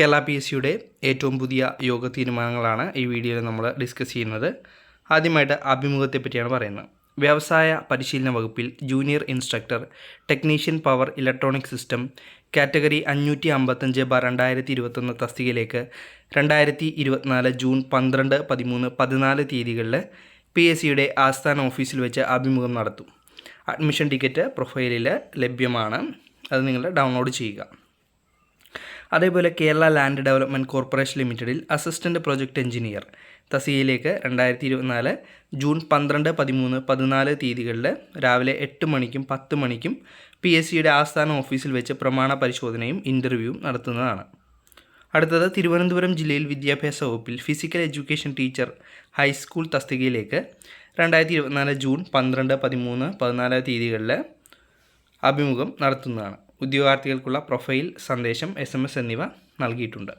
Kerala P S സിയുടെ ഏറ്റവും പുതിയ യോഗ തീരുമാനങ്ങളാണ് ഈ വീഡിയോയിൽ നമ്മൾ ഡിസ്കസ് ചെയ്യുന്നത്. ആദ്യമായിട്ട് അഭിമുഖത്തെ പറ്റിയാണ് പറയുന്നത്. വ്യവസായ പരിശീലന വകുപ്പിൽ junior instructor technician power electronic system category അഞ്ഞൂറ്റി അമ്പത്തഞ്ച് ബ രണ്ടായിരത്തി ഇരുപത്തൊന്ന് തസ്തികയിലേക്ക് രണ്ടായിരത്തി ഇരുപത്തിനാല് ജൂൺ പന്ത്രണ്ട് പതിമൂന്ന് പതിനാല് തീയതികളിൽ പി എസ് സിയുടെ ആസ്ഥാന ഓഫീസിൽ വെച്ച് അഭിമുഖം നടത്തും. അഡ്മിഷൻ ടിക്കറ്റ് പ്രൊഫൈലിൽ ലഭ്യമാണ്. അത് നിങ്ങൾ ഡൗൺലോഡ് ചെയ്യുക. അതേപോലെ കേരള ലാൻഡ് ഡെവലപ്മെന്റ് കോർപ്പറേഷൻ ലിമിറ്റഡിൽ അസിസ്റ്റന്റ് പ്രൊജക്ട് എഞ്ചിനീയർ തസിയയിലേക്ക് രണ്ടായിരത്തി ഇരുപത്തിനാല് ജൂൺ പന്ത്രണ്ട് പതിമൂന്ന് പതിനാല് തീയതികളിൽ രാവിലെ എട്ട് മണിക്കും പത്ത് മണിക്കും പി എസ് സിയുടെ ആസ്ഥാന ഓഫീസിൽ വെച്ച് പ്രമാണ പരിശോധനയും ഇന്റർവ്യൂവും നടത്തുന്നതാണ്. അടുത്തത് തിരുവനന്തപുരം ജില്ലയിൽ വിദ്യാഭ്യാസ വകുപ്പിൽ ഫിസിക്കൽ എഡ്യൂക്കേഷൻ ടീച്ചർ ഹൈസ്കൂൾ തസ്തികയിലേക്ക് രണ്ടായിരത്തി ഇരുപത്തിനാല് ജൂൺ പന്ത്രണ്ട് പതിമൂന്ന് പതിനാല് തീയതികളിൽ അഭിമുഖം നടത്തുന്നതാണ്. ഉദ്യോഗാർത്ഥികൾക്കുള്ള പ്രൊഫൈൽ സന്ദേശം എസ് എന്നിവ നൽകിയിട്ടുണ്ട്.